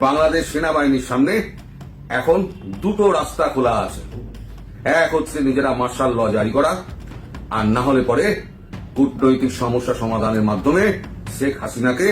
বাংলাদেশ সেনাবাহিনীর সামনে এখন দুটো রাস্তা খোলা আছে। এক হচ্ছে নিজেরা মার্শাল ল জারি করা, আর না হলে পরে কূটনৈতিক সমস্যা সমাধানের মাধ্যমে শেখ হাসিনাকে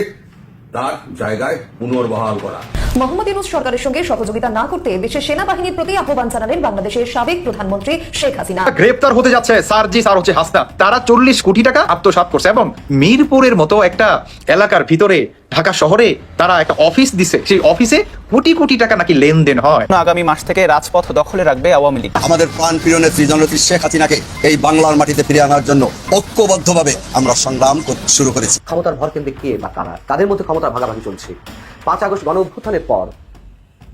তার জায়গায় পুনর্বহাল করা। মোহাম্মদ ইউনুস সরকারের সঙ্গে সহযোগিতা না করতে দেশের সেনাবাহিনীর প্রতি আহ্বান জানালেন বাংলাদেশের সাবেক প্রধানমন্ত্রী শেখ হাসিনা। গ্রেপ্তার হতে যাচ্ছে সার্জিস আর হচ্ছে হাসনা তারা চল্লিশ কোটি টাকা আত্মসাৎ করছে এবং মিরপুরের মতো একটা এলাকার ভিতরে ঢাকা শহরে তারা একটা অফিস দিছে। সেই অফিসে কোটি কোটি টাকা নাকি লেনদেন হয়। আগামী মাস থেকে রাজপথ দখলে রাখবে আওয়ামী লীগ। আমাদের প্রাণ প্রিয় নেত্রী জননেত্রী শেখ হাসিনাকে এই বাংলার মাটিতে ফিরে আনার জন্য ঐক্যবদ্ধভাবে আমরা সংগ্রাম শুরু করেছি। ক্ষমতার ভর কেন্দ্রে কে বা কারা? তাদের মধ্যে ক্ষমতার ভাগাভাগি চলছে। পাঁচ আগস্ট গণ অভ্যুত্থানের পর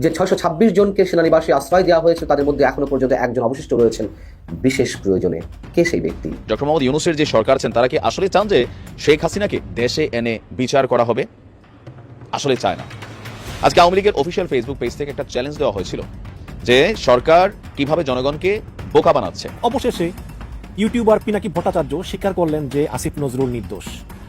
যে ছয়শো ছাব্বিশ জনকে সেনানিবাসে আশ্রয় দেওয়া হয়েছে তাদের মধ্যে এখনও পর্যন্ত একজন অবশিষ্ট রয়েছেন বিশেষ প্রয়োজনে। কে সেই ব্যক্তি? ডক্টর মোহাম্মদ ইউনুসের যে সরকার আছেন তারা কি আসলে চান যে শেখ হাসিনাকে দেশে এনে বিচার করা হবে? আসলে চায় না। আজকে আওয়ামী লীগের অফিসিয়াল ফেসবুক পেজ থেকে একটা চ্যালেঞ্জ দেওয়া হয়েছিল যে সরকার কীভাবে জনগণকে বোকা বানাচ্ছে। অবশেষে ইউটিউবার পিনাকি ভট্টাচার্য স্বীকার করলেন যে আসিফ নজরুল নির্দোষ।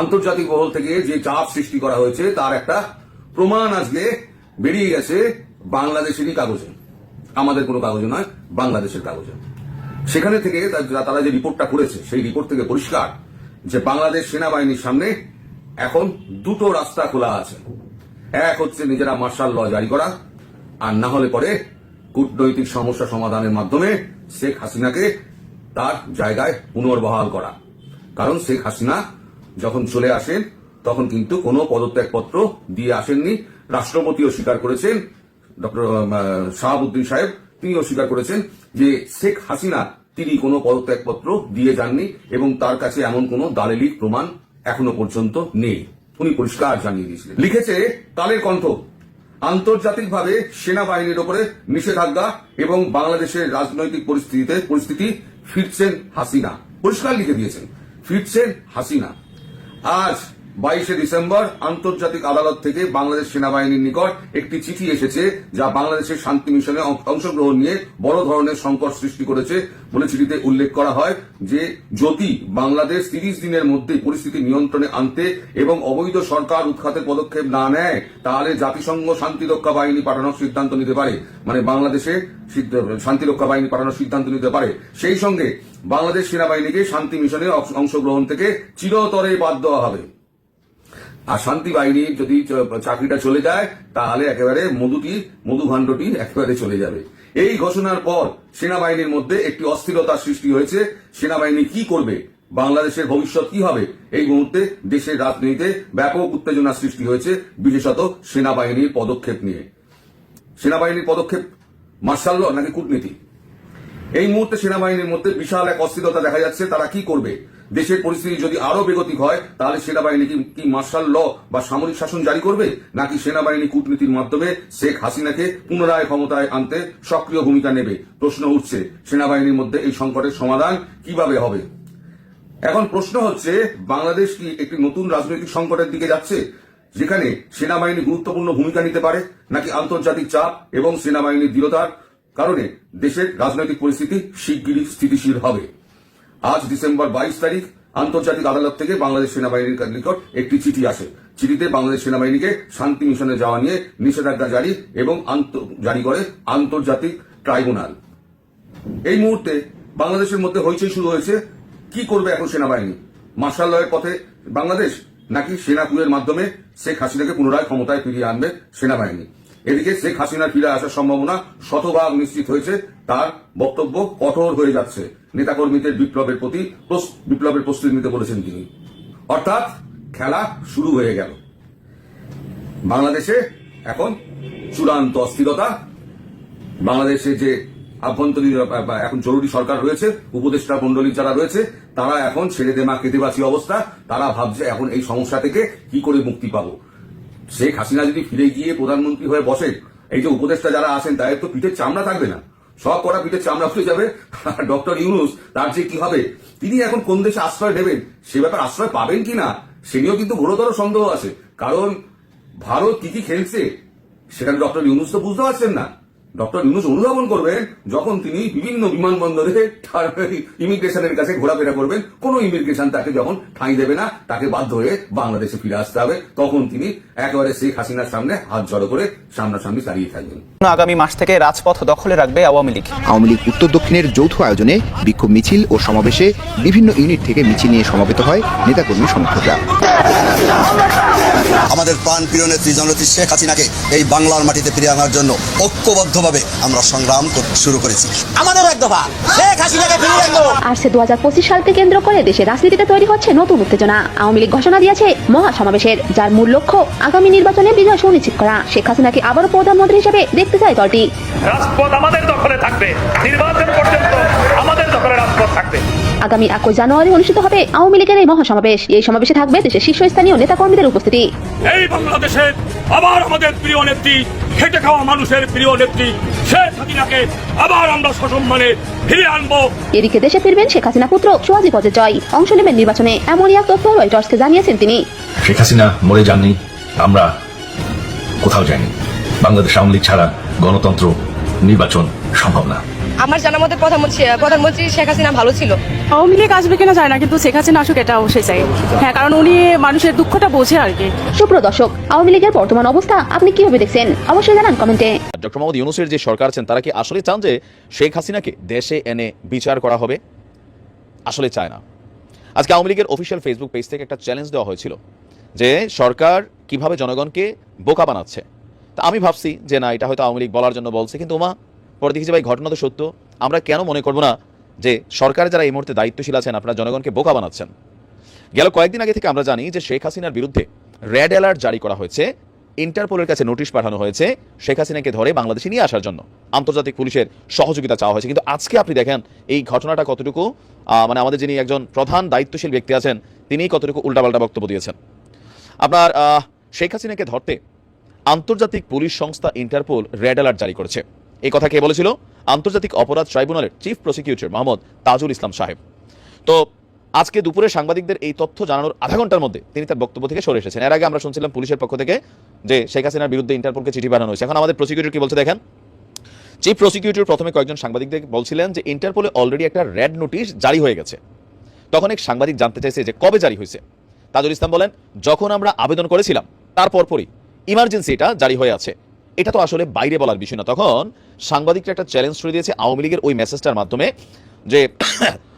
আন্তর্জাতিক মহল থেকে যে চাপ সৃষ্টি করা হয়েছে, তার একটা প্রমাণ আজকে বেরিয়ে গেছে বাংলাদেশেরই কাগজে। আমাদের কোনো কাগজে নয়, বাংলাদেশের কাগজে। সেখানে থেকে তারা যে রিপোর্টটা করেছে, সেই রিপোর্ট থেকে পরিষ্কার যে বাংলাদেশ সেনাবাহিনীর সামনে এখন দুটো রাস্তা খোলা আছে। এক হচ্ছে নিজেরা মার্শাল ল জারি করা, আর না হলে পরে কূটনৈতিক সমস্যা সমাধানের মাধ্যমে শেখ হাসিনাকে তার জায়গায় পুনর্বহাল করা। কারণ শেখ হাসিনা যখন চলে আসেন, তখন কিন্তু কোনো পদত্যাগপত্র দিয়ে আসেননি। রাষ্ট্রপতিও স্বীকার করেছেন, ডক্টর শাহাবুদ্দিন সাহেব তিনিও স্বীকার করেছেন যে শেখ হাসিনা তিনি কোনো পদত্যাগপত্র দিয়ে যাননি এবং তার কাছে এমন কোনো দালিলিক প্রমাণ এখনও পর্যন্ত নেই। উনি পরিষ্কার জানিয়ে দিয়েছিলেন। লিখেছে কালের কণ্ঠ, আন্তর্জাতিকভাবে সেনাবাহিনীর ওপরে নিষেধাজ্ঞা এবং বাংলাদেশের রাজনৈতিক পরিস্থিতিতে, পরিস্থিতি ফিরছেন হাসিনা। পরিষ্কার লিখে দিয়েছেন, ফিরছেন হাসিনা। আজ বাইশে ডিসেম্বর আন্তর্জাতিক আদালত থেকে বাংলাদেশ সেনাবাহিনীর নিকট একটি চিঠি এসেছে যা বাংলাদেশের শান্তি মিশনে অংশগ্রহণ নিয়ে বড় ধরনের সংকট সৃষ্টি করেছে বলে চিঠিতে উল্লেখ করা হয় যে যদি বাংলাদেশ তিরিশ দিনের মধ্যে পরিস্থিতি নিয়ন্ত্রণে আনতে এবং অবৈধ সরকার উৎখাতের পদক্ষেপ না নেয়, তাহলে জাতিসংঘ শান্তিরক্ষা বাহিনী পাঠানোর সিদ্ধান্ত নিতে পারে। মানে বাংলাদেশে শান্তিরক্ষা বাহিনী পাঠানোর সিদ্ধান্ত নিতে পারে। সেই সঙ্গে বাংলাদেশ সেনাবাহিনীকে শান্তি মিশনে অংশগ্রহণ থেকে চিরতরে বাদ দেওয়া হবে। আর শান্তি বাহিনীর যদি চাকরিটা চলে যায়, তাহলে একেবারে মধুটি মধু ভাণ্ডটি একেবারে চলে যাবে। এই ঘোষণার পর সেনাবাহিনীর মধ্যে একটি অস্থিরতা সৃষ্টি হয়েছে। সেনাবাহিনী কি করবে? বাংলাদেশের ভবিষ্যৎ কি হবে? এই মুহূর্তে দেশের রাজনীতিতে ব্যাপক উত্তেজনা সৃষ্টি হয়েছে, বিশেষত সেনাবাহিনীর পদক্ষেপ নিয়ে। সেনাবাহিনীর পদক্ষেপ মার্শাল নাকি কূটনীতি? এই মুহূর্তে সেনাবাহিনীর মধ্যে বিশাল এক অস্থিরতা দেখা যাচ্ছে। তারা কি করবে? দেশের পরিস্থিতি যদি আরও বেগতিক হয়, তাহলে সেনাবাহিনী কি মার্শাল ল বা সামরিক শাসন জারি করবে? নাকি সেনাবাহিনী কূটনীতির মাধ্যমে শেখ হাসিনাকে পুনরায় ক্ষমতায় আনতে সক্রিয় ভূমিকা নেবে? প্রশ্ন উঠছে। সেনাবাহিনীর মধ্যে এই সংকটের সমাধান কীভাবে হবে? এখন প্রশ্ন হচ্ছে, বাংলাদেশ কি একটি নতুন রাজনৈতিক সংকটের দিকে যাচ্ছে, যেখানে সেনাবাহিনী গুরুত্বপূর্ণ ভূমিকা নিতে পারে? নাকি আন্তর্জাতিক চাপ এবং সেনাবাহিনীর দৃঢ়তার কারণে দেশের রাজনৈতিক পরিস্থিতি শিগগিরই স্থিতিশীল হবে? আজ ডিসেম্বর বাইশ তারিখ আন্তর্জাতিক আদালত থেকে বাংলাদেশ সেনাবাহিনীর নিকট একটি চিঠি আসে। চিঠিতে বাংলাদেশ সেনাবাহিনীকে শান্তি মিশনে যাওয়া নিয়ে নিষেধাজ্ঞা জারি এবং জারি করে আন্তর্জাতিক ট্রাইব্যুনাল। এই মুহূর্তে বাংলাদেশের মধ্যে হইচই শুরু হয়েছে। কি করবে এখন সেনাবাহিনী? মার্শাল লয়ের পথে বাংলাদেশ নাকি সেনাকুয়ের মাধ্যমে শেখ হাসিনাকে পুনরায় ক্ষমতায় ফিরিয়ে আনবে সেনাবাহিনী? এদিকে শেখ হাসিনার ফিরে আসার সম্ভাবনা শতভাগ নিশ্চিত হয়েছে। তার বক্তব্য কঠোর হয়ে যাচ্ছে। নেতাকর্মীদের বিপ্লবের প্রতি বিপ্লবের প্রস্তুতি নিতে বলেছেন তিনি। অর্থাৎ খেলা শুরু হয়ে গেল। বাংলাদেশে এখন চূড়ান্ত অস্থিরতা। বাংলাদেশে যে আভ্যন্তরীণ এখন জরুরি সরকার রয়েছে, উপদেষ্টা মন্ডলী যারা রয়েছে, তারা এখন ছেড়ে দেমা কেতেবাসী অবস্থা। তারা ভাবছে এখন এই সমস্যা থেকে কি করে মুক্তি পাবো। শেখ হাসিনা যদি ফিরে গিয়ে প্রধানমন্ত্রী হয়ে বসে, এই যে উপদেষ্টা যারা আসেন, তাদের তো পিঠের চামড়া থাকবে না। সব কটা পিঠের চামড়া খুলে যাবে। ডক্টর ইউনুস, তার যে কি হবে, তিনি এখন কোন দেশে আশ্রয় নেবেন? সে ব্যাপার আশ্রয় পাবেন কি না, সে নিয়েও কিন্তু বড়তর সন্দেহ আছে। কারণ ভারত কি কি খেলছে, সেখানে ডক্টর ইউনুস তো বুঝতে পারছেন না। ডক্টর ইউনুস অনুধাবন করবেন যখন তিনি বিভিন্ন বিমানবন্দরে তার ইমিগ্রেশনের কাছে ঘোরাফেরা করবেন কোনো ইমিগ্রেশন তাকে যখন ঠাঁই দেবে না তাকে বাধ্য হয়ে বাংলাদেশে ফিরে আসতে হবে তখন তিনি একেবারে শেখ হাসিনার সামনে হাত জড়ো করে সামনাসামনি দাঁড়িয়ে থাকবেন। আগামী মাস থেকে রাজপথ দখলে রাখবে আওয়ামী লীগ। আওয়ামী লীগ উত্তর দক্ষিণের যৌথ আয়োজনে বিক্ষোভ মিছিল ও সমাবেশে বিভিন্ন ইউনিট থেকে মিছিল নিয়ে সমাবেত হয় নেতাকর্মী সমর্থকরা। আমাদের প্রাণ প্রিয় নেত্রী জননেত্রী শেখ হাসিনাকে এই বাংলার মাটিতে ফিরে আনার জন্য ঐক্যবদ্ধভাবে আমরা সংগ্রাম শুরু করেছি। আমাদেরও এক দফা। শেখ হাসিনাকে ফিরিয়ে আনব। আসছে দু হাজার পঁচিশ সালকে কেন্দ্র করে দেশের রাজনীতিতে তৈরি হচ্ছে নতুন উত্তেজনা। আওয়ামী লীগ ঘোষণা দিয়েছে মহা সমাবেশের যার মূল লক্ষ্য আগামী নির্বাচনে বিজয় সুনিশ্চিত করা। শেখ হাসিনাকে আবারও প্রধানমন্ত্রী হিসেবে দেখতে চায় দলটি। রাজপথ আমাদের দখলে থাকবে। নির্বাচন পর্যন্ত আমাদের দখলে রাজপথ থাকবে। আগামী একুশ জানুয়ারি অনুষ্ঠিত হবে আওয়ামী লীগের এই মহাসমাবেশ। এই সমাবেশে থাকবে দেশের শীর্ষস্থানীয় নেতাকর্মীদের উপস্থিতি। এই বাংলাদেশে আবার আমাদের প্রিয় নেত্রী খেটে খাওয়া মানুষের প্রিয় নেত্রী শেখ হাসিনাকে আবার আমরা সসম্মানে ফিরিয়ে আনব। এদিকে দেশে ফিরবেন শেখ হাসিনা পুত্র সোয়াজি পজের জয়। অংশ নেবেন নির্বাচনে। এমনই এক তথ্য রয়টার্সকে জানিয়েছেন তিনি। শেখ হাসিনা মরে যাননি আমরা কোথাও যাইনি। বাংলাদেশ আওয়ামী লীগ ছাড়া গণতন্ত্র নির্বাচন সম্ভব না। আমার জানা মতে প্রধানমন্ত্রী প্রধানমন্ত্রী শেখ হাসিনা ভালো ছিল। আওয়ামী লীগ আসবে কিনা যায় না কিন্তু শেখ হাসিনা আসুক এটা অবশ্যই চাই। হ্যাঁ কারণ উনি মানুষের দুঃখটা বোঝে আর কি। সুপ্রদর্শক আওয়ামী লীগের বর্তমান অবস্থা আপনি কীভাবে দেখছেন? অবশ্যই জানান কমেন্টে। ডক্টর মোহাম্মদ ইউনুসের যে সরকার আছেন তারা কি আসলে চান যে শেখ হাসিনাকে দেশে এনে বিচার করা হবে? আসলে চায় না। আজকে আওয়ামী লীগের অফিসিয়াল ফেসবুক পেজ থেকে একটা চ্যালেঞ্জ দেওয়া হয়েছিল যে সরকার কীভাবে জনগণকে বোকা বানাচ্ছে। তা আমি ভাবছি যে না এটা হয়তো আওয়ামী লীগ বলার জন্য বলছে কিন্তু ওমা পরে দেখি যে ভাই, ঘটনা তো সত্য। আমরা কেন মনে করব না যে সরকার যারা এই মুহূর্তে দায়িত্বশীল আছেন, আপনারা জনগণকে বোকা বানাচ্ছেন। গেল কয়েকদিন আগে থেকে আমরা জানি যে শেখ হাসিনার বিরুদ্ধে রেড অ্যালার্ট জারি করা হয়েছে। ইন্টারপোলের কাছে নোটিশ পাঠানো হয়েছে শেখ হাসিনাকে ধরে বাংলাদেশে নিয়ে আসার জন্য। আন্তর্জাতিক পুলিশের সহযোগিতা চাওয়া হয়েছে। কিন্তু আজকে আপনি দেখেন, এই ঘটনাটা কতটুকু মানে আমাদের যিনি একজন প্রধান দায়িত্বশীল ব্যক্তি আছেন, তিনিই কতটুকু উল্টাপাল্টা বক্তব্য দিয়েছেন। আপনার শেখ হাসিনাকে ধরতে আন্তর্জাতিক পুলিশ সংস্থা ইন্টারপোল রেড অ্যালার্ট জারি করেছে। এই কথা কে বলেছিল? আন্তর্জাতিক অপরাধ ট্রাইব্যুনালের চিফ প্রসিকিউটর মোহাম্মদ তাজুল ইসলাম সাহেব। তো আজকে দুপুরে সাংবাদিকদের এই তথ্য জানানোর আধা ঘণ্টার মধ্যে তিনি তার বক্তব্য থেকে সরে এসেছেন। এর আগে আমরা শুনছিলাম পুলিশের পক্ষ থেকে যে শেখ হাসিনার বিরুদ্ধে ইন্টারপোলকে চিঠি পাঠানো হয়েছে। এখন আমাদের প্রসিকিউটর কি বলছে দেখেন? চিফ প্রসিকিউটর প্রথমে কয়েকজন সাংবাদিকদের বলছিলেন যে ইন্টারপোলে অলরেডি একটা রেড নোটিশ জারি হয়ে গেছে। তখন এক সাংবাদিক জানতে চাইছে যে কবে জারি হয়েছে। তাজুল ইসলাম বলেন, যখন আমরা আবেদন করেছিলাম তারপর পরই ইমার্জেন্সি জারি হয়ে আছে। এটা তো আসলে বাইরে বলার বিষয় না। তখন সাংবাদিকরা একটা চ্যালেঞ্জ ছুড়ে দিয়েছে আওয়ামী লীগের ওই মেসেজটার মাধ্যমে যে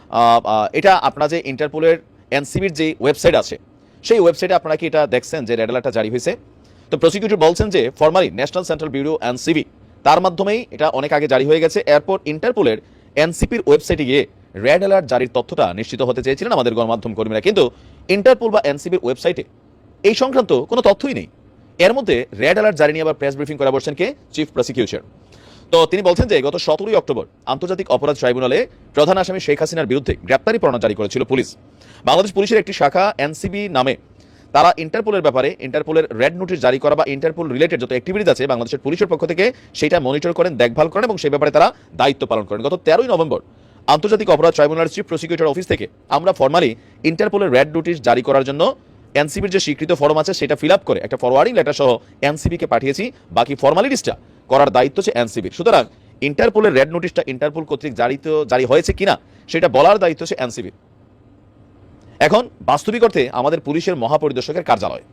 এটা আপনারা যে ইন্টারপোলের এনসিবির যে ওয়েবসাইট আছে, সেই ওয়েবসাইটে আপনারা কি এটা দেখছেন যে রেড অ্যালার্টটা জারি হয়েছে? তো প্রসিকিউটর বলছেন যে formally national central bureau NCB তার মাধ্যমেই এটা অনেক আগে জারি হয়ে গেছে। এরপর ইন্টারপোলের এনসিপির ওয়েবসাইটে গিয়ে রেড অ্যালার্ট জারির তথ্যটা নিশ্চিত হতে চেয়েছিলেন আমাদের গণমাধ্যম কর্মীরা। কিন্তু ইন্টারপোল বা এনসিবির ওয়েবসাইটে এই সংক্রান্ত কোনো তথ্যই নেই। এর মধ্যে রেড অ্যালার্ট জারি নিয়ে আবার প্রেস ব্রিফিং করা বলছেন কে? চিফ প্রসিকিউটর তো তিনি বলছেন যে, গত সতেরোই অক্টোবর আন্তর্জাতিক অপরাধ ট্রাইব্যুনালে প্রধান আসামি শেখ হাসিনার বিরুদ্ধে গ্রেপ্তারি পরোয়ানা জারি করেছিল পুলিশ। বাংলাদেশ পুলিশের একটি শাখা এনসিবি নামে। তারা ইন্টারপোলের ব্যাপারে ইন্টারপোলের রেড নোটিশ জারি করা বা ইন্টারপোল রিলেটেড যত অ্যাক্টিভিটিস আছে বাংলাদেশের পুলিশের পক্ষ থেকে সেটা মনিটর করেন, দেখভাল করেন এবং সেই ব্যাপারে তারা দায়িত্ব পালন করেন। গত তেরোই নভেম্বর আন্তর্জাতিক অপরাধ ট্রাইব্যুনালের চিফ প্রসিকিউটর অফিস থেকে আমরা ফর্মালি ইন্টারপোলের রেড নোটিশ জারি করার জন্য এনসিবির যে স্বীকৃত ফর্ম আছে, সেটা ফিল আপ করে একটা ফরওয়ার্ডিং লেটার সহ এনসিবিকে পাঠিয়েছি, বাকি ফর্মালিটিসটা করার দায়িত্ব হচ্ছে এনসিবির সুতরাং ইন্টারপোলের রেড নোটিশটা ইন্টারপোল কর্তৃক জারিত জারি হয়েছে কিনা, সেটা বলার দায়িত্ব হচ্ছে এনসিবির এখন, বাস্তবিক অর্থে আমাদের পুলিশের মহাপরিদর্শকের কার্যালয়।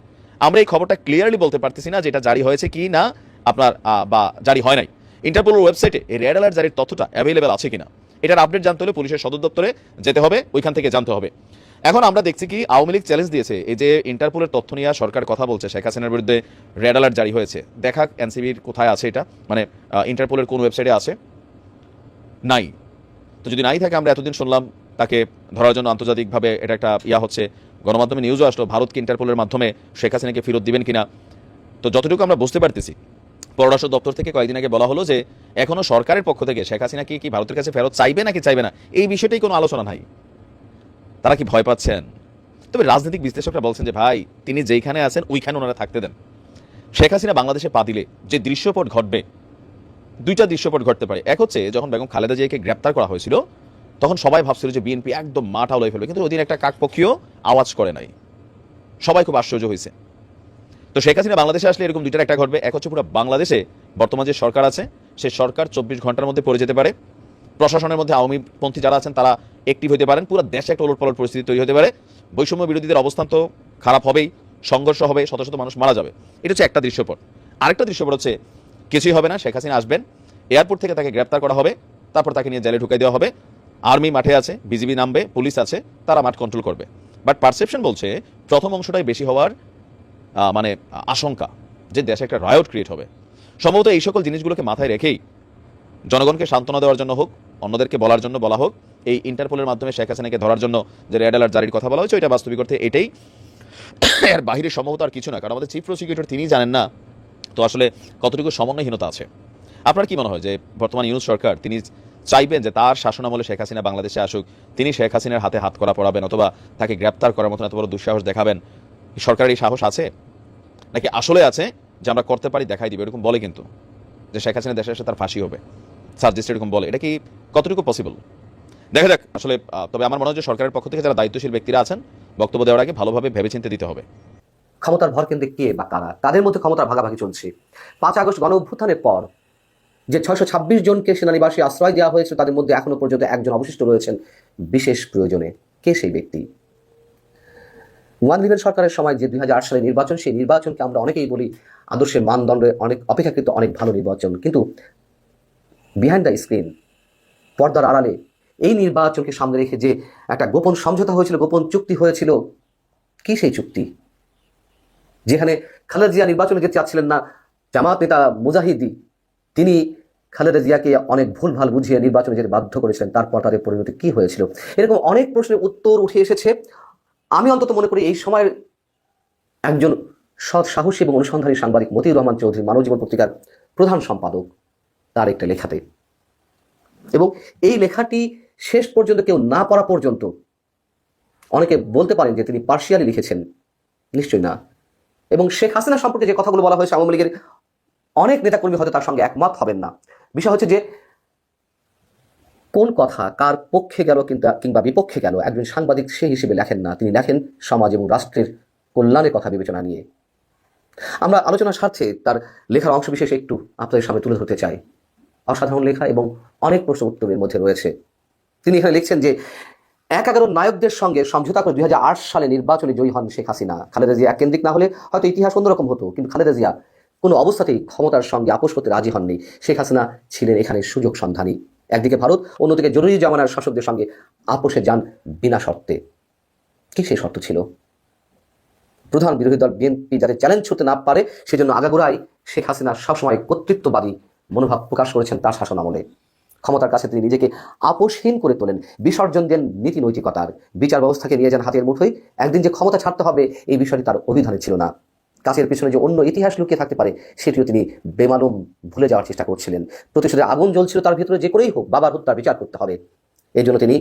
আমরা এই খবরটা ক্লিয়ারলি বলতে পারতেছি না যেটা জারি হয়েছে কি না আপনার বা জারি হয় নাই। ইন্টারপোলের ওয়েবসাইটে এই রেড অ্যালার্ট জারির তথ্যটা অ্যাভেলেবেল আছে কিনা, এটার আপডেট জানতে হলে পুলিশের সদর দপ্তরে যেতে হবে, ওইখান থেকে জানতে হবে। এখন আমরা দেখছি কি আওয়ামী লীগ চ্যালেঞ্জ দিয়েছে। এই যে ইন্টারপোলের তথ্য নিয়ে সরকার কথা বলছে, শেখ হাসিনার বিরুদ্ধে রেড অ্যালার্ট জারি হয়েছে। দেখা এনসিবির কোথায় আছে এটা? মানে ইন্টারপোলের কোন ওয়েবসাইটে আছে? নাই। তো যদি নাই থাকে, আমরা এতদিন শুনলাম তাকে ধরার জন্য আন্তর্জাতিকভাবে এটা একটা ইয়া হচ্ছে। গণমাধ্যমে নিউজও আসলো ভারতকে ইন্টারপোলের মাধ্যমে শেখ হাসিনাকে ফেরত দিবেন কিনা? তো যতটুকু আমরা বুঝতে পারতেছি, পররাষ্ট্র দপ্তর থেকে কয়েকদিন আগে বলা হলো যে এখনও সরকারের পক্ষ থেকে শেখ হাসিনা কি কি ভারতের কাছে ফেরত চাইবে নাকি চাইবে না, এই বিষয়টাই কোনো আলোচনা নাই। তারা কি ভয় পাচ্ছেন? তবে রাজনৈতিক বিশ্লেষকরা বলছেন যে, ভাই, তিনি যেইখানে আছেন, ওইখানে ওনারা থাকতে দেন। শেখ হাসিনা বাংলাদেশে পা দিলে যে দৃশ্যপট ঘটবে, দুইটা দৃশ্যপট ঘটতে পারে। এক হচ্ছে, যখন বেগম খালেদা জিয়াকে গ্রেপ্তার করা হয়েছিল, তখন সবাই ভাবছিল যে বিএনপি একদম মাঠা উলাই ফেলবে, কিন্তু ওদিন একটা কাকপক্ষীয় আওয়াজ করে নাই। সবাই খুব আশ্চর্য হয়েছে। তো শেখ হাসিনা বাংলাদেশে আসলে এরকম দুইটার একটা ঘটবে। এক হচ্ছে, পুরো বাংলাদেশে বর্তমান যে সরকার আছে সে সরকার চব্বিশ ঘণ্টার মধ্যে পড়ে যেতে পারে। প্রশাসনের মধ্যে আওয়ামী পন্থী যারা আছেন, তারা অ্যাক্টিভ হতে পারেন। পুরো দেশে একটা ওলট পালট পরিস্থিতি তৈরি হতে পারে। বৈষম্য বিরোধীদের অবস্থান তো খারাপ হবেই, সংঘর্ষ হবে, শত শত মানুষ মারা যাবে। এটা হচ্ছে একটা দৃশ্যপট। আরেকটা দৃশ্যপট হচ্ছে, কিছুই হবে না, শেখ হাসিনা আসবেন, এয়ারপোর্ট থেকে তাকে গ্রেপ্তার করা হবে, তারপর তাকে নিয়ে জেলে ঢুকাই দেওয়া হবে। আর্মি মাঠে আছে, বিজিবি নামবে, পুলিশ আছে, তারা মাঠ কন্ট্রোল করবে। বাট পারসেপশন বলছে, প্রথম অংশটাই বেশি হওয়ার মানে আশঙ্কা যে দেশে একটা রায়ট ক্রিয়েট হবে। সম্ভবত এই সকল জিনিসগুলোকে মাথায় রেখেই জনগণকে সান্ত্বনা দেওয়ার জন্য হোক অন্যদেরকে বলার জন্য বলা হোক, এই ইন্টারপোলের মাধ্যমে শেখ হাসিনাকে ধরার জন্য যে রেড অ্যালার্ট জারির কথা বলা হয়েছে, ওইটা বাস্তবিক অর্থে এটাই। এর বাহিরে সম্ভবত আর কিছু না, কারণ আমাদের চিফ প্রসিকিউটর তিনিই জানেন না, তো আসলে কতটুকু সমন্বয়হীনতা আছে। আপনার কি মনে হয় যে বর্তমান ইউনুস সরকার, তিনি চাইবেন যে তার শাসনামলে শেখ হাসিনা বাংলাদেশে আসুক, তিনি শেখ হাসিনার হাতে হাত করা পড়াবেন, অথবা তাকে গ্রেপ্তার করার মতন এত বড় দুঃসাহস দেখাবেন সরকারের এই সাহস আছে? নাকি আসলে আছে যে আমরা করতে পারি, দেখাই দিবে, এরকম বলে কিন্তু, যে শেখ হাসিনা দেশে এসে তার ফাঁসি হবে। সার্জিস্ট এরকম বলে। এটা কি কতটুকু পসিবল দেখা যাক, আসলে তবে আমার মনে হয় যে সরকারের পক্ষ থেকে যারা দায়িত্বশীল ব্যক্তিরা আছেন, বক্তব্য দেওয়ার আগে ভালোভাবে ভেবেচিন্তে দিতে হবে। ক্ষমতার ভরকেন্দ্রে কে বা কারা? তাদের মধ্যে ক্ষমতার ভাগাভাগি চলছে। পাঁচ আগস্ট গণ অভ্যুত্থানের পর যে ছয়শো ছাব্বিশ জনকে সেনানিবাসে আশ্রয় দেওয়া হয়েছে, তাদের মধ্যে এখনও পর্যন্ত একজন অবশিষ্ট রয়েছেন বিশেষ প্রয়োজনে। কে সেই ব্যক্তি? ওয়ান সরকারের সময় যে দুই হাজার আট সালে নির্বাচন, সেই নির্বাচনকে আমরা অনেকেই বলি আদর্শের মানদণ্ডে অনেক, অপেক্ষাকৃত অনেক ভালো নির্বাচন। কিন্তু বিহাইন্ড দ্য স্ক্রিন পর্দার আড়ালে এই নির্বাচনকে সামনে রেখে যে একটা গোপন সমঝোতা হয়েছিল, গোপন চুক্তি হয়েছিল, কি সেই চুক্তি? যেখানে খালেদা জিয়া নির্বাচনে যেতে চাচ্ছিলেন না জামাত নেতা মুজাহিদি, তিনি খালেদা জিয়াকে অনেক ভুলভাল বুঝিয়ে নির্বাচনে যেতে বাধ্য করেছিলেন, তারপর তাদের পরিণতি কি হয়েছিল? এরকম অনেক প্রশ্নের উত্তর উঠে এসেছে। আমি অন্তত মনে করি এই সময়ের একজন সৎ সাহসী এবং অনুসন্ধানী সাংবাদিক মতিউর রহমান চৌধুরী মানব জীবন পত্রিকার প্রধান সম্পাদক। তার একটা লেখাতে। এবং এই লেখাটি শেষ পর্যন্ত কেউ না পড়া পর্যন্ত অনেকে বলতে পারেন যে তিনি পার্শিয়ালি লিখেছেন। নিশ্চয়ই না। এবং শেখ হাসিনা সম্পর্কে যে কথাগুলো বলা হয়েছে আওয়ামী লীগের, অনেক নেতাকর্মী হয়তো তার সঙ্গে একমত হবেন না। বিষয় হচ্ছে যে কোন কথা কার পক্ষে গেল কিংবা বিপক্ষে গেল, একজন সাংবাদিক সে হিসেবে লেখেন না, তিনি লেখেন সমাজ এবং রাষ্ট্রের কল্যাণের কথা বিবেচনা নিয়ে। আমরা আলোচনার স্বার্থে তার লেখার অংশ বিশেষ একটু আপনাদের সামনে তুলে ধরতে চাই। অসাধারণ লেখা এবং অনেক প্রশ্ন উত্তরের মধ্যে রয়েছে। তিনি এখানে লিখছেন যে, এক এগারো নায়কদের সঙ্গে সমঝোতা করে দুই হাজার আট সালে নির্বাচনে জয়ী হন শেখ হাসিনা। খালেদা জিয়া কেন্দ্রিক না হলে হয়তো ইতিহাস অন্যরকম হতো, কিন্তু খালেদা জিয়া কোনো অবস্থাতেই ক্ষমতার সঙ্গে আপোষ করতে রাজি হননি। শেখ হাসিনা ছিলেন এখানে সুযোগ সন্ধানী। একদিকে ভারত, অন্যদিকে জরুরি জামানার শাসকদের সঙ্গে আপোষে যান বিনা শর্তে। কি সেই শর্ত ছিল? প্রধান বিরোধী দল বিএনপি যাতে চ্যালেঞ্জ ছুটতে না পারে, সেজন্য আগাগোড়াই শেখ হাসিনা সবসময় কর্তৃত্ববাদী মনোভাব প্রকাশ করেছেন তার শাসন আমলে। ক্ষমতার কাছে তিনি নিজেকে আপোষহীন করে তোলেন। বিসর্জন দেন নীতি নৈতিকতার। বিচার ব্যবস্থাকে নিয়ে যান হাতের মুঠোই একদিন যে ক্ষমতা ছাড়তে হবে, এই বিষয়টি তার অভিধানে ছিল না। কাছের পিছনে যে অন্য ইতিহাস লুকিয়ে থাকতে পারে, সেটিও তিনি বেমালুম ভুলে যাওয়ার চেষ্টা করছিলেন। প্রতিশোধের আগুন জ্বলছিল তার ভিতরে যে করেই হোক, বাবার হত্যার বিচার করতে হবে। এই জন্য তিনি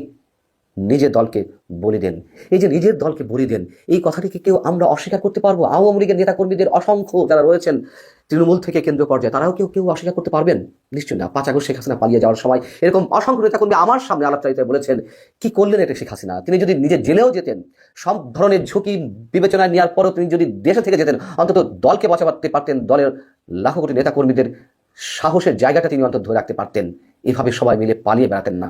নিজের দলকে বলি দেন। এই যে নিজের দলকে বলি দেন, এই কথাটিকে কেউ আমরা অস্বীকার করতে পারব? আওয়ামী লীগের নেতাকর্মীদের অসংখ্য যারা রয়েছেন তৃণমূল থেকে কেন্দ্র পর্যায়ে, তারাও কেউ কেউ অস্বীকার করতে পারবেন? নিশ্চয়ই না। পাঁচ আগস্ট শেখ হাসিনা পালিয়ে যাওয়ার সময় এরকম অসংখ্য নেতাকর্মী আমার সামনে আলাপচারিতায় বলেছেন, কি করলেন এটা শেখ হাসিনা? তিনি যদি নিজে জেলেও যেতেন, সব ধরনের ঝুঁকি বিবেচনায় নেওয়ার পরও তিনি যদি দেশে থেকে যেতেন, অন্তত দলকে বাঁচাতে পারতেন, দলের লাখো কোটি নেতাকর্মীদের সাহসের জায়গাটা তিনি অন্তত ধরে রাখতে পারতেন। এভাবে সবাই মিলে পালিয়ে বেড়াতেন না।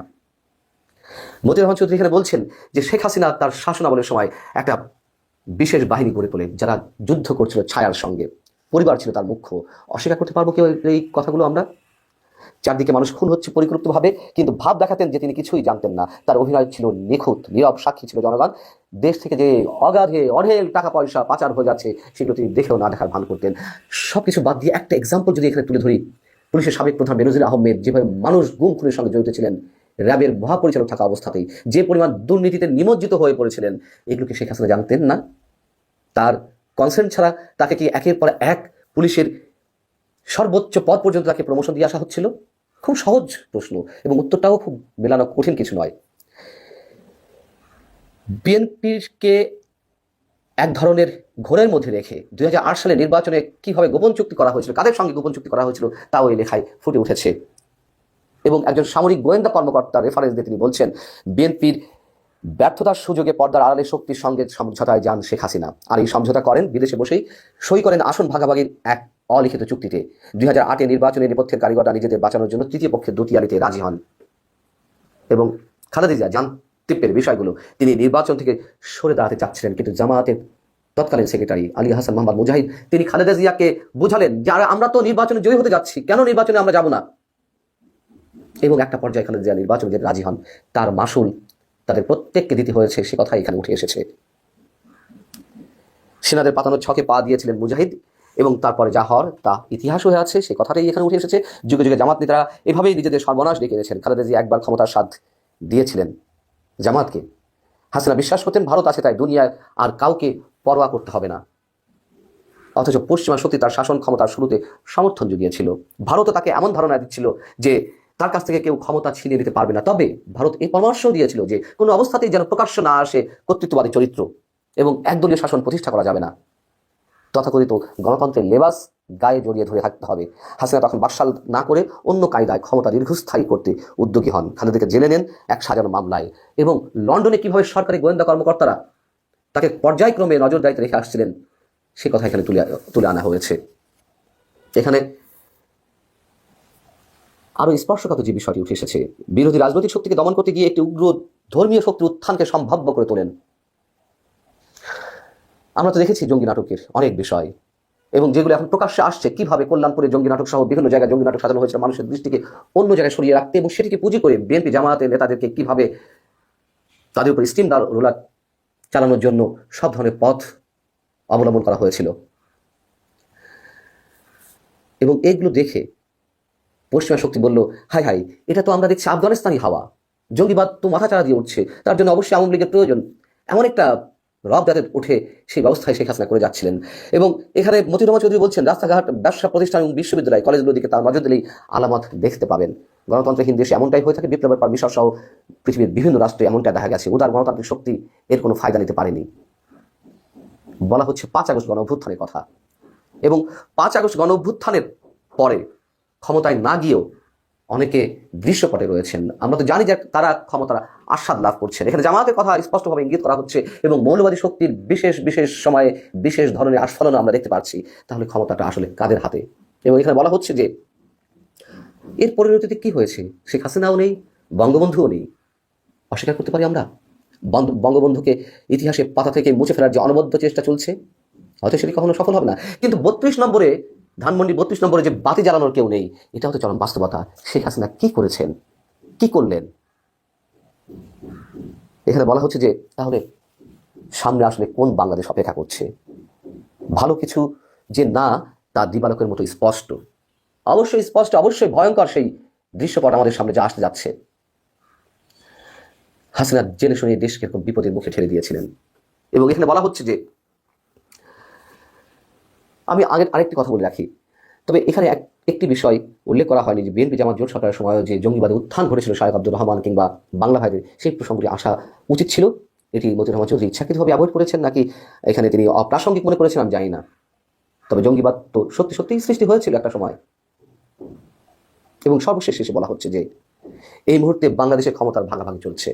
মতিউর রহমান চৌধুরী এখানে বলছেন যে শেখ হাসিনা তার শাসনামলের সময় একটা বিশেষ বাহিনী গড়ে তোলেন, যারা যুদ্ধ করছিল ছায়ার সঙ্গে। পরিবার ছিল তার মুখ্য। অস্বীকার করতে পারব কেউ এই কথাগুলো আমরা? চারদিকে মানুষ খুন হচ্ছে পরিকল্পিতভাবে, কিন্তু ভাব দেখাতেন যে তিনি কিছুই জানতেন না। তার অভিনয় ছিল নিখুঁত, নীরব সাক্ষী ছিল জনগণ। দেশ থেকে যে অগাধে অঢেল টাকা পয়সা পাচার হয়ে যাচ্ছে, সেগুলো তিনি দেখেও না দেখার ভান করতেন। সব কিছু বাদ দিয়ে একটা এক্সাম্পল যদি এখানে তুলে ধরি, পুলিশের সাবেক প্রধান বেনজির আহমেদ যেভাবে মানুষ গুম খুনের সঙ্গে জড়িত ছিলেন র্যাবের মহাপরিচালক থাকা অবস্থাতেই যে পরিমাণ দুর্নীতিতে নিমজ্জিত হয়ে পড়েছিলেন এগুলোকে শেখ হাসিনা জানতেন না? তার কনসেন্ট ছাড়া তাকে কি একের পর এক পুলিশের সর্বোচ্চ পদ পর্যন্ত তাকে প্রমোশন দিয়ে আসা হচ্ছিল? খুব সহজ প্রশ্ন এবং উত্তরটাও খুব মেলানো কঠিন কিছু নয়। বিএনপিকে এক ধরনের ঘোরের মধ্যে রেখে দুই হাজার আট সালে নির্বাচনে কীভাবে গোপন চুক্তি করা হয়েছিল, কাদের সঙ্গে গোপন চুক্তি করা হয়েছিল, তাও এই লেখায় ফুটে উঠেছে। এবং একজন সামরিক গোয়েন্দা কর্মকর্তা রেফারেন্স দিয়ে তিনি বলছেন, বিএনপির ব্যর্থতার সুযোগে পর্দার আড়ালে শক্তির সঙ্গে সমঝোতায় যান শেখ হাসিনা। আর এই সমঝোতা করেন, বিদেশে বসেই সই করেন আসন ভাগাভাগির এক অলিখিত চুক্তিতে। দুই হাজার আটে নির্বাচনে নেপথ্যের কারিগররা নিজেদের বাঁচানোর জন্য তৃতীয় পক্ষের দুটি আলিতে রাজি হন। এবং খালেদা জিয়া জানতে বিষয়গুলো। তিনি নির্বাচন থেকে সরে দাঁড়াতে চাচ্ছিলেন, কিন্তু জামায়াতের তৎকালীন সেক্রেটারি আলী হাসান মোহাম্মদ মুজাহিদ, তিনি খালেদা জিয়াকে বুঝালেন যে আমরা তো নির্বাচনে জয়ী হতে যাচ্ছি, কেন নির্বাচনে আমরা যাব না? এবং একটা পর্যায়ে খালেদা জিয়া নির্বাচনে যেতে রাজি হন, তার মাসুল তাদের প্রত্যেককে দিতে হয়েছে, সে কথা এখানে উঠে এসেছে। সেনাদের পাতানোর ছকে পা দিয়েছিলেন মুজাহিদ এবং তারপরে যা হওয়ার তা ইতিহাস হয়ে আছে, সে কথাটাই এখানে উঠে এসেছে। যুগে যুগে জামাত নেতারা এভাবেই নিজেদের সর্বনাশ ডেকে এনেছেন। খালেদা জিয়া একবার ক্ষমতার স্বাদ দিয়েছিলেন জামাতকে। হাসিনা বিশ্বাস করতেন, ভারত আছে তাই দুনিয়ায় আর কাউকে পরোয়া করতে হবে না। অথচ পশ্চিমা শক্তি তার শাসন ক্ষমতার শুরুতে সমর্থন জুগিয়েছিল। ভারতও তাকে এমন ধারণা দিচ্ছিল যে তার কাছ থেকে কেউ ক্ষমতা ছিনিয়ে নিতে পারবে না। তবে ভারত এই পরামর্শ দিয়েছিল যে, কোনো অবস্থাতেই যেন প্রকাশ্য না আসে কর্তৃত্ববাদী চরিত্র এবং একদলীয় শাসন প্রতিষ্ঠা করা যাবে না। তথাকথিত গণতন্ত্রের লেবাস গায়ে জড়িয়ে ধরে থাকতে হবে। হাসিনা তখন বাকশাল না করে অন্য কায়দায় ক্ষমতা দীর্ঘস্থায়ী করতে উদ্যোগী হন। খালেদাকে জেলে নেন এক সাজানো মামলায়। এবং লন্ডনে কীভাবে সরকারি গোয়েন্দা কর্মকর্তারা তাকে পর্যায়ক্রমে নজরদারিতে রেখে আসছিলেন, সে কথা এখানে তুলে তুলে আনা হয়েছে। এখানে আরও স্পর্শকাতর যে বিষয়টি উঠে এসেছে। বিরোধী রাজনৈতিক শক্তিকে দমন করতে গিয়ে একটি উগ্র ধর্মীয় শক্তির উত্থানকে সম্ভাব্য করে তোলেন। আমরা তো দেখেছি জঙ্গি নাটকের অনেক বিষয়, এবং যেগুলো এখন প্রকাশ্যে আসছে, কীভাবে কল্যাণপুরে জঙ্গি নাটক সহ বিভিন্ন জায়গায় জঙ্গি নাটক সাজানো হয়েছে, মানুষের দৃষ্টিকে অন্য জায়গায় সরিয়ে রাখতে এবং সেটিকে পুঁজি করে বিএনপি জামায়াতের নেতাদেরকে কীভাবে তাদের উপর স্টিম রোলার চালানোর জন্য সব ধরনের পথ অবলম্বন করা হয়েছিল। এবং এইগুলো দেখে পশ্চিমা শক্তি বলল হাই হাই এটা তো আমরা দেখছি আফগানিস্তানি হাওয়া। জঙ্গিবাদ তো মাথা চাড়া দিয়ে উঠছে, তার জন্য অবশ্যই আওয়ামী লীগের প্রয়োজন। এমন একটা রব যাদের উঠে সেই ব্যবস্থায় শেখ হাসিনা করে যাচ্ছিলেন। এবং এখানে মতিউর রহমান চৌধুরী বলছেন, রাস্তাঘাট, ব্যবসা প্রতিষ্ঠান এবং বিশ্ববিদ্যালয়, কলেজগুলোর দিকে তার নজর দিলেই আলামত দেখতে পাবেন। গণতন্ত্রহীন দেশে এমনটাই হয়ে থাকে, বিপ্লবের পর মিশর সহ পৃথিবীর বিভিন্ন রাষ্ট্রে এমনটা দেখা গেছে। উদার গণতান্ত্রিক শক্তি এর কোনো ফায়দা নিতে পারেনি। বলা হচ্ছে পাঁচ আগস্ট গণ অভ্যুত্থানের কথা। এবং পাঁচ আগস্ট গণ অভ্যুত্থানের পরে ক্ষমতায় না গিয়েও অনেকে দৃশ্যপটে রয়েছেন। আমরা তো জানি যে তারা ক্ষমতার আস্বাদ লাভ করছেন। এখানে জামাতের কথা স্পষ্টভাবে ইঙ্গিত করা হচ্ছে এবং মৌলবাদী শক্তির বিশেষ বিশেষ সময়ে বিশেষ ধরনের আস্ফলন আমরা দেখতে পাচ্ছি। তাহলে ক্ষমতাটা আসলে কাদের হাতে? এবং এখানে বলা হচ্ছে যে, এর পরিণতিতে কি হয়েছে? শেখ হাসিনাও নেই, বঙ্গবন্ধুও নেই। অস্বীকার করতে পারি আমরা? বঙ্গ- বঙ্গবন্ধুকে ইতিহাসে পাতা থেকে মুছে ফেলার যে অনবদ্য চেষ্টা চলছে, হয়তো সেটি কখনো সফল হবে না। কিন্তু বত্রিশ নম্বরে ধানমন্ডি বত্রিশ নম্বরে যে বাতি জ্বালানোর কেউ নেই, এটা হচ্ছে চরম বাস্তবতা। শেখ হাসিনা কি করেছেন? কি করলেন? এখানে বলা হচ্ছে যে, তাহলে সামনে আসলে কোন বাংলাদেশ অপেক্ষা করছে? ভালো কিছু যে না, তা দিবালকের মতো স্পষ্ট। অবশ্যই স্পষ্ট, অবশ্যই ভয়ঙ্কর সেই দৃশ্যপট আমাদের সামনে যা আসতে যাচ্ছে। হাসিনা জেনে শুনে দেশকে এরকম বিপদের মুখে ঠেলে দিয়েছিলেন। এবং এখানে বলা হচ্ছে যে আমি আগের আরেকটি কথা বলে রাখি। তবে এখানে এক, একটি বিষয় উল্লেখ করা হয়নি যে বিএনপি জামাত জোট সরকারের সময় যে জঙ্গিবাদের উত্থান ঘটেছিল শাহেক আব্দুর রহমান কিংবা বাংলা ভাইদের, সেই প্রসঙ্গটি আসা উচিত ছিল। এটি মতিউর রহমান চৌধুরী ইচ্ছাকৃতভাবে অ্যাভয়েড করেছেন নাকি এখানে তিনি অপ্রাসঙ্গিক মনে করেছেন আমি জানি না। তবে জঙ্গিবাদ তো সত্যি সত্যিই সৃষ্টি হয়েছিল একটা সময়। এবং সর্বশেষ শেষে বলা হচ্ছে যে এই মুহূর্তে বাংলাদেশের ক্ষমতার ভাগাভাগি চলছে।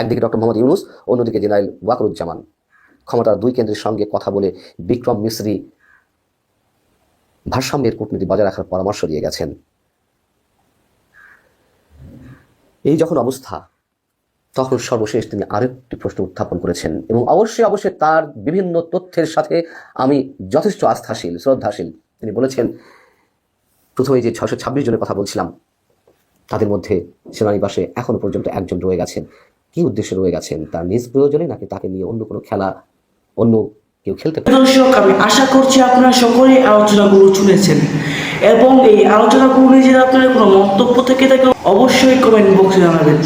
একদিকে ডক্টর মোহাম্মদ ইউনুস, অন্যদিকে জেনারেল ওয়াকরুজ্জামান। ক্ষমতার দুই কেন্দ্রের সঙ্গে কথা বলে বিক্রম মিশ্রি ভারসাম্যের কূটনীতি বজায় রাখার পরামর্শ দিয়ে গেছেন। এই যখন অবস্থা, তখন সর্বশেষ তিনি আরেকটি প্রশ্ন উত্থাপন করেছেন এবং অবশ্যই অবশ্যই তার বিভিন্ন তথ্যের সাথে আমি যথেষ্ট আস্থাশীল, শ্রদ্ধাশীল। তিনি বলেছেন, প্রথমে যে ছয়শো ছাব্বিশ জনের কথা বলছিলাম, তাদের মধ্যে সেনানিবাসে এখনও পর্যন্ত একজন রয়ে গেছেন। কি উদ্দেশ্যে রয়ে গেছেন? তার নিজ প্রয়োজনে নাকি তাকে নিয়ে অন্য কোনো খেলা, অন্য কেউ খেলতে দর্শক, আমি আশা করছি আপনারা সকলেই আলোচনাগুলো শুনেছেন এবং এই আলোচনাগুলো নিয়ে যদি আপনাদের কোনো মন্তব্য থেকে থাকে অবশ্যই কমেন্ট বক্সে জানাবেন।